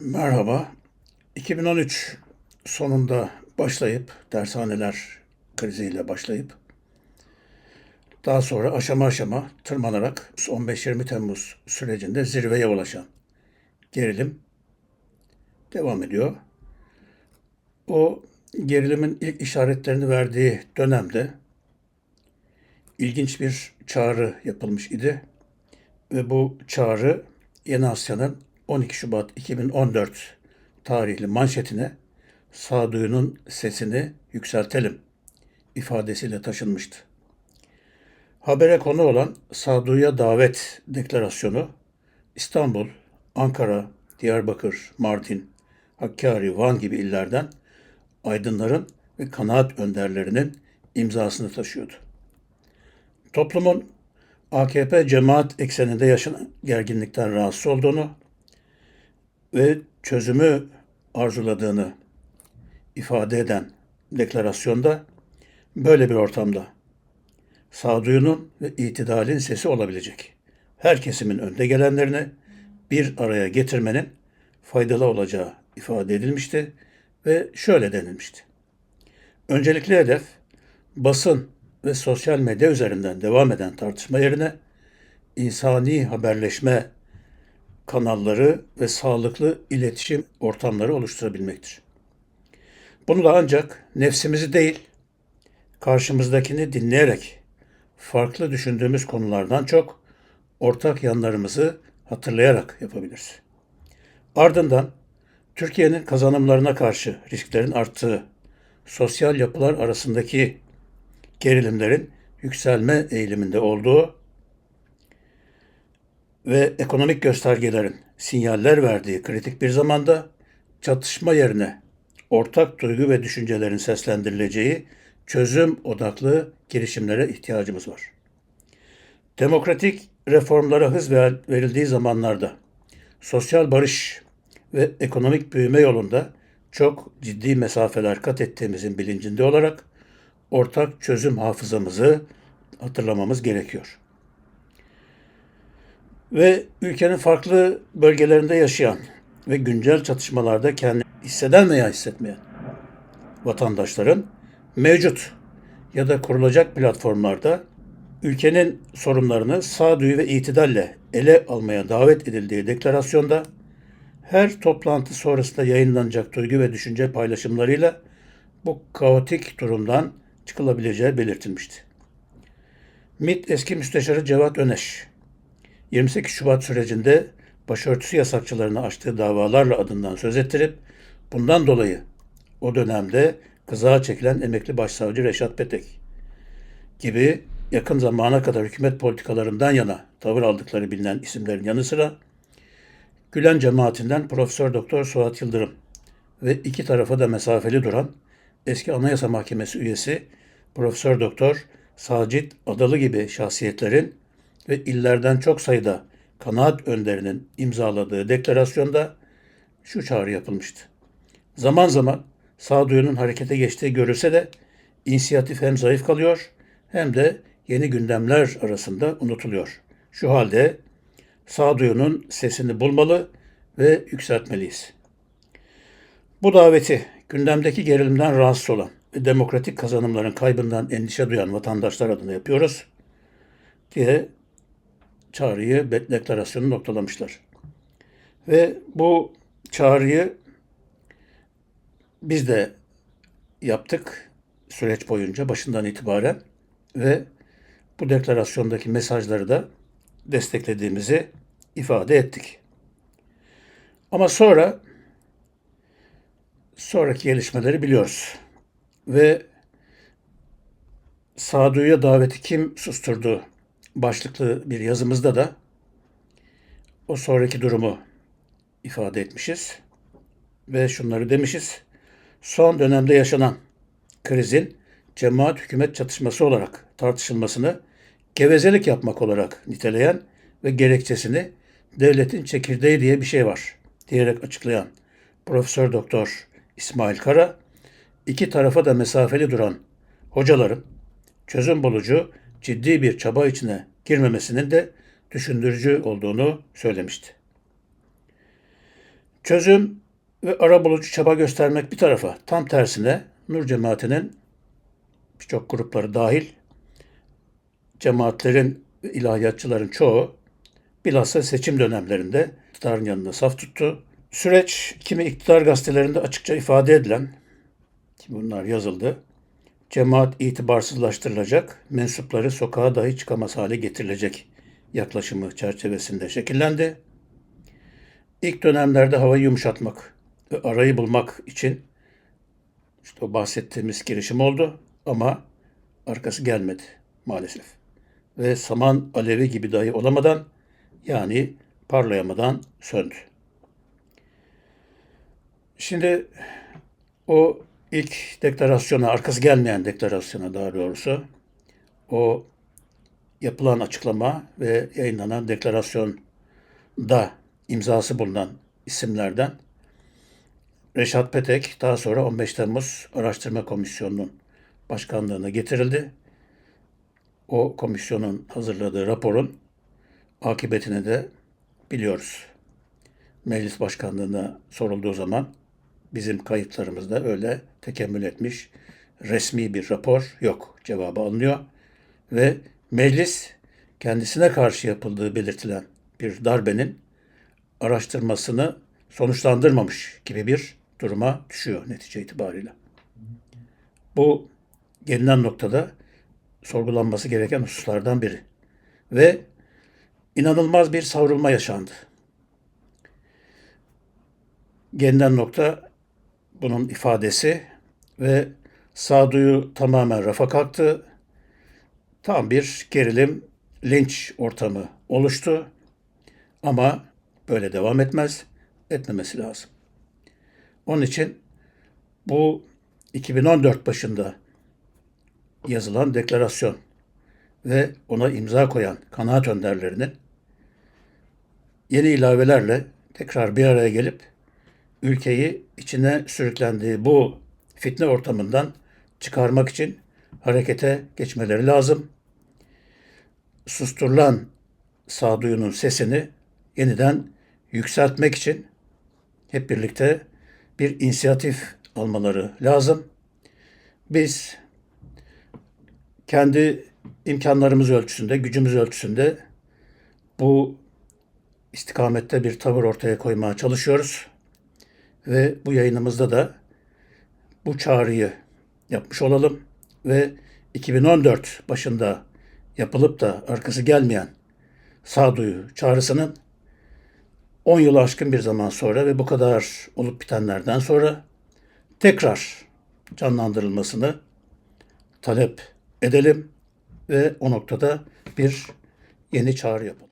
Merhaba. 2013 sonunda başlayıp dershaneler kriziyle başlayıp daha sonra aşama aşama tırmanarak 15-20 Temmuz sürecinde zirveye ulaşan gerilim devam ediyor. O gerilimin ilk işaretlerini verdiği dönemde ilginç bir çağrı yapılmış idi. Ve bu çağrı Yeni Asya'nın 12 Şubat 2014 tarihli manşetine sağduyunun sesini yükseltelim ifadesiyle taşınmıştı. Habere konu olan sağduyuya davet deklarasyonu İstanbul, Ankara, Diyarbakır, Mardin, Hakkari, Van gibi illerden aydınların ve kanaat önderlerinin imzasını taşıyordu. Toplumun AKP cemaat ekseninde yaşanan gerginlikten rahatsız olduğunu ve çözümü arzuladığını ifade eden deklarasyonda böyle bir ortamda sağduyunun ve itidalin sesi olabilecek her kesimin önde gelenlerini bir araya getirmenin faydalı olacağı ifade edilmişti ve şöyle denilmişti. Öncelikli hedef basın ve sosyal medya üzerinden devam eden tartışma yerine insani haberleşme kanalları ve sağlıklı iletişim ortamları oluşturabilmektir. Bunu da ancak nefsimizi değil, karşımızdakini dinleyerek farklı düşündüğümüz konulardan çok ortak yanlarımızı hatırlayarak yapabiliriz. Ardından Türkiye'nin kazanımlarına karşı risklerin arttığı, sosyal yapılar arasındaki gerilimlerin yükselme eğiliminde olduğu ve ekonomik göstergelerin sinyaller verdiği kritik bir zamanda çatışma yerine ortak duygu ve düşüncelerin seslendirileceği çözüm odaklı girişimlere ihtiyacımız var. Demokratik reformlara hız verildiği zamanlarda sosyal barış ve ekonomik büyüme yolunda çok ciddi mesafeler kat ettiğimizin bilincinde olarak ortak çözüm hafızamızı hatırlamamız gerekiyor. Ve ülkenin farklı bölgelerinde yaşayan ve güncel çatışmalarda kendini hisseden veya hissetmeyen vatandaşların mevcut ya da kurulacak platformlarda ülkenin sorunlarını sağduyu ve itidalle ele almaya davet edildiği deklarasyonda her toplantı sonrasında yayınlanacak duygu ve düşünce paylaşımlarıyla bu kaotik durumdan çıkılabileceği belirtilmişti. MİT eski müsteşarı Cevat Öneş, 28 Şubat sürecinde başörtüsü yasakçılarını açtığı davalarla adından söz ettirip bundan dolayı o dönemde kızağa çekilen emekli başsavcı Reşat Petek gibi yakın zamana kadar hükümet politikalarından yana tavır aldıkları bilinen isimlerin yanı sıra Gülen cemaatinden Profesör Doktor Suat Yıldırım ve iki tarafa da mesafeli duran eski Anayasa Mahkemesi üyesi Profesör Doktor Sacit Adalı gibi şahsiyetlerin ve illerden çok sayıda kanaat önderinin imzaladığı deklarasyonda şu çağrı yapılmıştı. Zaman zaman sağduyunun harekete geçtiği görülse de inisiyatif hem zayıf kalıyor hem de yeni gündemler arasında unutuluyor. Şu halde sağduyunun sesini bulmalı ve yükseltmeliyiz. Bu daveti gündemdeki gerilimden rahatsız olan ve demokratik kazanımların kaybından endişe duyan vatandaşlar adına yapıyoruz diye çağrıyı, deklarasyonu noktalamışlar. Ve bu çağrıyı biz de yaptık süreç boyunca başından itibaren ve bu deklarasyondaki mesajları da desteklediğimizi ifade ettik. Ama sonra sonraki gelişmeleri biliyoruz. Ve sağduyuya daveti kim susturdu başlıklı bir yazımızda da o sonraki durumu ifade etmişiz. Ve şunları demişiz. Son dönemde yaşanan krizin cemaat hükümet çatışması olarak tartışılmasını gevezelik yapmak olarak niteleyen ve gerekçesini devletin çekirdeği diye bir şey var diyerek açıklayan Profesör Doktor İsmail Kara iki tarafa da mesafeli duran hocaların çözüm bulucu ciddi bir çaba içine girmemesinin de düşündürücü olduğunu söylemişti. Çözüm ve arabulucu çaba göstermek bir tarafa. Tam tersine Nur cemaatinin birçok grupları dahil cemaatlerin ilahiyatçıların çoğu bilhassa seçim dönemlerinde iktidarın yanında saf tuttu. Süreç kimi iktidar gazetelerinde açıkça ifade edilen, ki bunlar yazıldı, cemaat itibarsızlaştırılacak, mensupları sokağa dahi çıkamaz hale getirilecek yaklaşımı çerçevesinde şekillendi. İlk dönemlerde havayı yumuşatmak ve arayı bulmak için işte o bahsettiğimiz girişim oldu ama arkası gelmedi maalesef. Ve saman alevi gibi dahi olamadan yani parlayamadan söndü. Şimdi o ilk deklarasyona, arkası gelmeyen deklarasyona daha doğrusu o yapılan açıklama ve yayınlanan deklarasyonda imzası bulunan isimlerden Reşat Petek daha sonra 15 Temmuz Araştırma Komisyonu'nun başkanlığına getirildi. O komisyonun hazırladığı raporun akıbetini de biliyoruz. Meclis başkanlığına sorulduğu zaman bizim kayıtlarımızda öyle tekemmül etmiş resmi bir rapor yok cevabı alınıyor ve meclis kendisine karşı yapıldığı belirtilen bir darbenin araştırmasını sonuçlandırmamış gibi bir duruma düşüyor netice itibariyle. Bu gelinen noktada sorgulanması gereken hususlardan biri. Ve inanılmaz bir savrulma yaşandı. Gelinen nokta bunun ifadesi ve sağduyu tamamen rafa kalktı. Tam bir gerilim, linç ortamı oluştu. Ama böyle devam etmez, etmemesi lazım. Onun için bu 2014 başında yazılan deklarasyon ve ona imza koyan kanaat önderlerinin yeni ilavelerle tekrar bir araya gelip ülkeyi içine sürüklendiği bu fitne ortamından çıkarmak için harekete geçmeleri lazım. Susturulan sağduyunun sesini yeniden yükseltmek için hep birlikte bir inisiyatif almaları lazım. Biz kendi imkanlarımız ölçüsünde, gücümüz ölçüsünde bu istikamette bir tavır ortaya koymaya çalışıyoruz. Ve bu yayınımızda da bu çağrıyı yapmış olalım ve 2014 başında yapılıp da arkası gelmeyen sağduyu çağrısının 10 yıl aşkın bir zaman sonra ve bu kadar olup bitenlerden sonra tekrar canlandırılmasını talep edelim ve o noktada bir yeni çağrı yapalım.